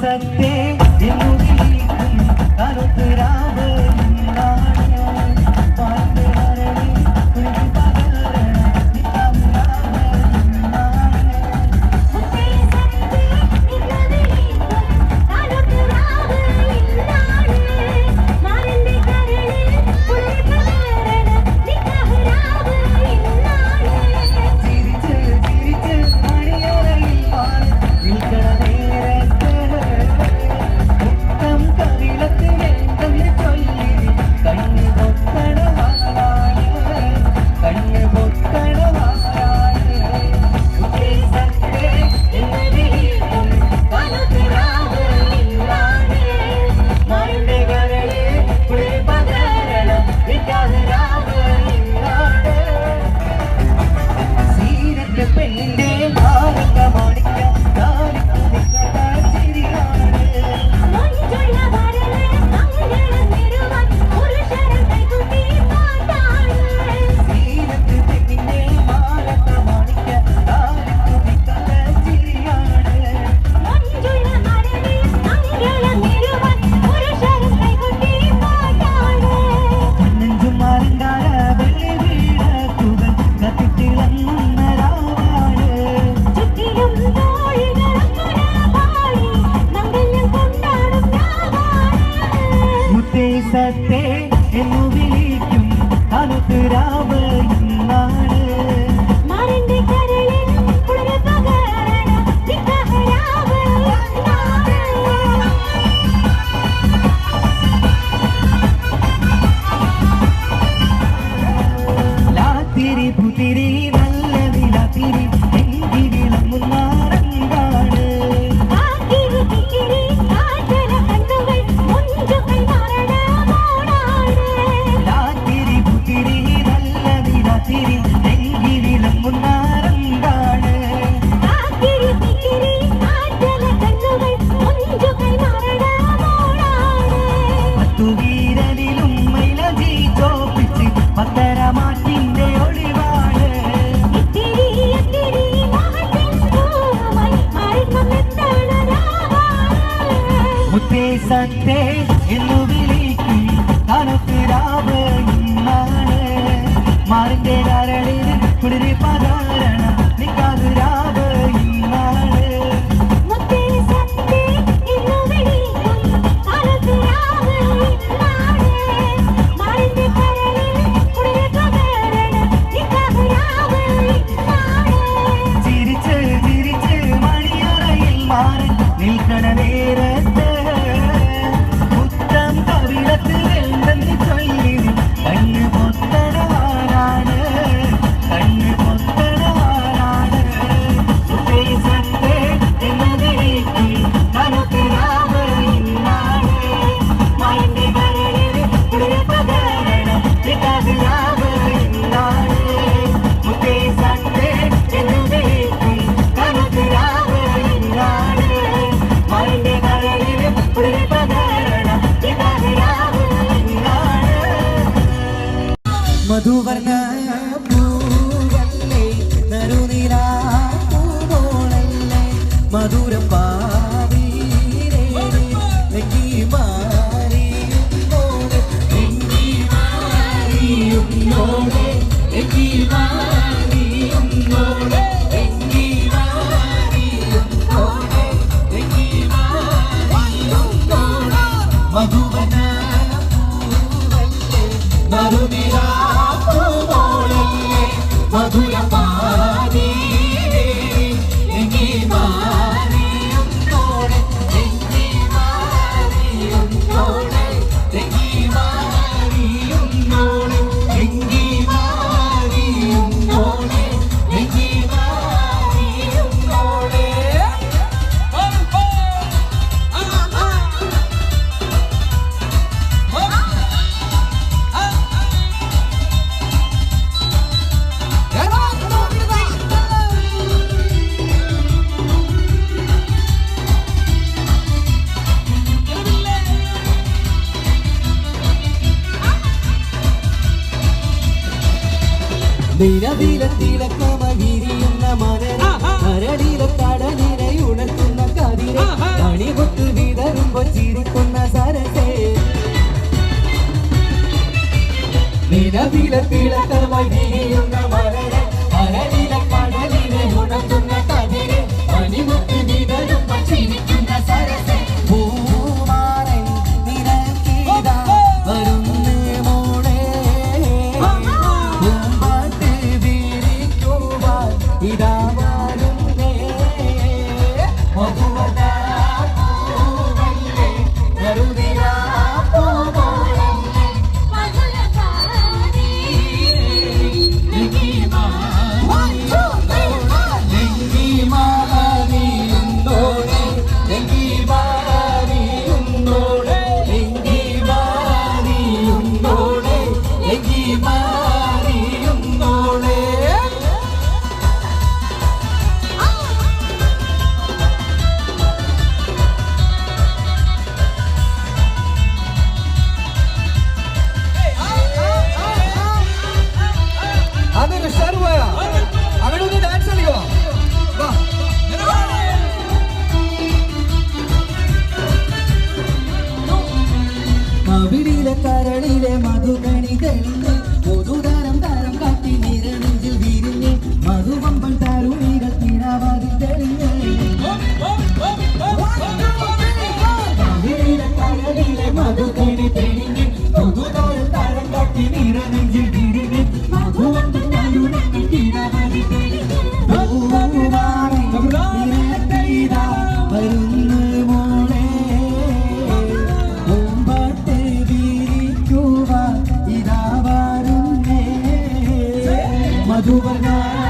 सकते từ đã về ദേശത്തെ എന്നു വിളിക്കും. തണുത്തിരാവ് ഇന്നാണ് മാറിന്റെ കരളിൽ കുളിരി പകരണം നിക്കാതിര Hallelujah. നിലവിലെ തിളക്കമ വിരിയുന്ന മരട മരടിലെ കടലിനെ ഉണർത്തുന്ന കതിരെ അണിപൊട്ട് വിതറുമ്പോ ചിരിക്കുന്ന സരസേ. നിലവിലെ തിളക്കമ tonight.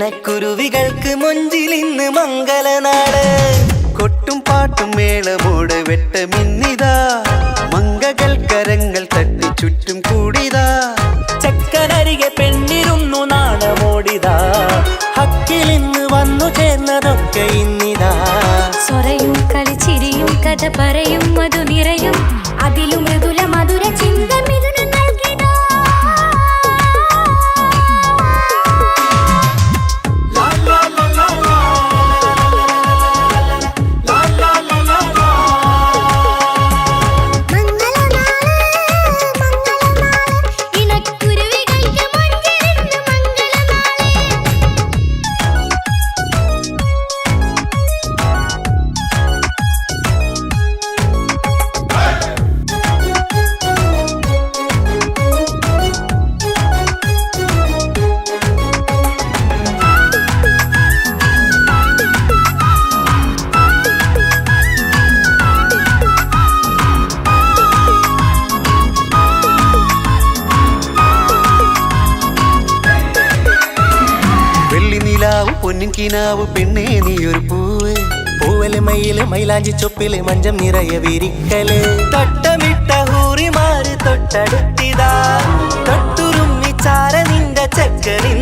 ഇണക്കുരുവികൾക്ക് മൊഞ്ചിലിന്ന് മംഗലനാട്. കൊട്ടും പാട്ടും മേളമോട് വെട്ടമിന്നിതാ. മംഗകൾ കരങ്ങൾ തട്ടി ചുറ്റും കൂടിതാ. ചക്കനരികെ പെണ്ണിരുന്നു നാണമോടിതാ. ഹക്കിലിന്ന് വന്നു ചേർന്നതൊക്കെ ഇന്നിതാ. സ്വരയും കളിച്ചിരിയും കഥ പറയും മധു പൊന്നിൻ കിനാവ് പെണ്ണേ ഒരു പൂവ്. പൂവൽ മയിൽ മൈലാഞ്ചി ചൊപ്പിൽ മഞ്ചം നിറയെ വിരിക്കൽ. തട്ടമിട്ട മാറി തൊട്ടടുത്തിതാ. തൊട്ടുരുമ്മി ചാര നിന്റെ ചക്കനിൻ